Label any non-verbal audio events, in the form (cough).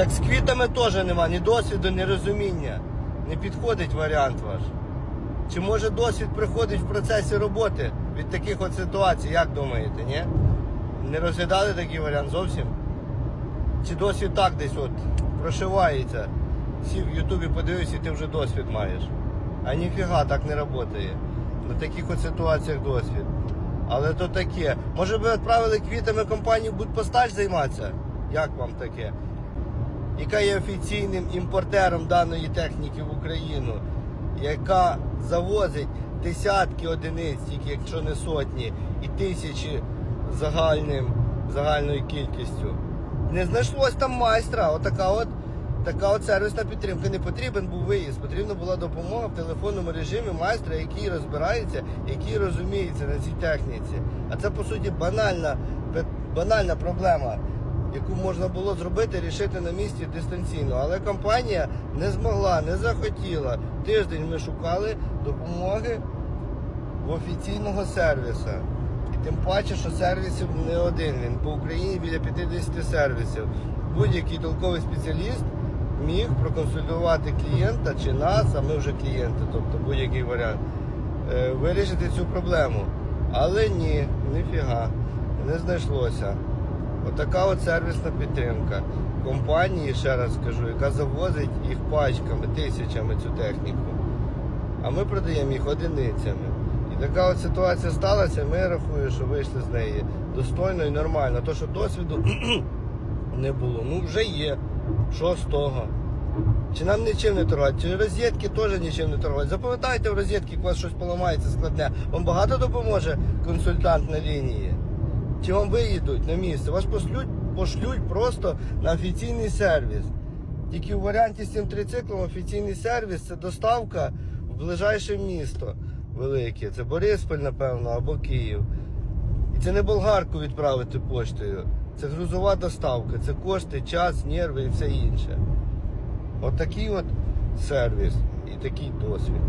Так з квітами теж нема ні досвіду, ні розуміння. Не підходить варіант ваш. Чи може досвід приходить в процесі роботи від таких от ситуацій, як думаєте, ні? Не розглядали такий варіант зовсім? Чи досвід так десь от прошивається? Сів в Ютубі подивився, і ти вже досвід маєш. А ніфіга так не працює. На таких от ситуаціях досвід. Але то таке. Може би відправили квітами компанію Будпостач займатися? Як вам таке? Яка є офіційним імпортером даної техніки в Україну, яка завозить десятки одиниць, тільки якщо не сотні, і тисячі загальним, загальною кількістю. Не знайшлось там майстра. Отака от, така от сервісна підтримка. Не потрібен був виїзд, потрібна була допомога в телефонному режимі майстра, який розбирається, який розуміється на цій техніці. А це по суті банальна, банальна проблема, яку можна було зробити, рішити на місці дистанційно. Але компанія не змогла, не захотіла. Тиждень ми шукали допомоги в офіційного сервісу. І тим паче, що сервісів не один. Він по Україні біля 50 сервісів. Будь-який толковий спеціаліст міг проконсультувати клієнта чи нас, а ми вже клієнти, тобто будь-який варіант, е, вирішити цю проблему. Але ні, ніфіга, не знайшлося. Отака от сервісна підтримка компанії, ще раз скажу, яка завозить їх пачками, тисячами цю техніку. А ми продаємо їх одиницями. І така от ситуація сталася, ми рахуємо, що вийшли з неї достойно і нормально. То, що досвіду (clears throat) не було, ну вже є. Що з того? Чи нам нічим не торгувати? Чи розетки теж нічим не торгувати? Запам'ятайте в розетки, у вас щось поламається складне. Вам багато допоможе консультант на лінії? Чи вам виїдуть на місце? Вас пошлють, пошлють просто на офіційний сервіс. Тільки у варіанті з цим трициклом офіційний сервіс це доставка в ближайше місто велике. Це Борисполь, напевно, або Київ. І це не болгарку відправити поштою. Це грузова доставка, це кошти, час, нерви і все інше. От такий от сервіс і такий досвід.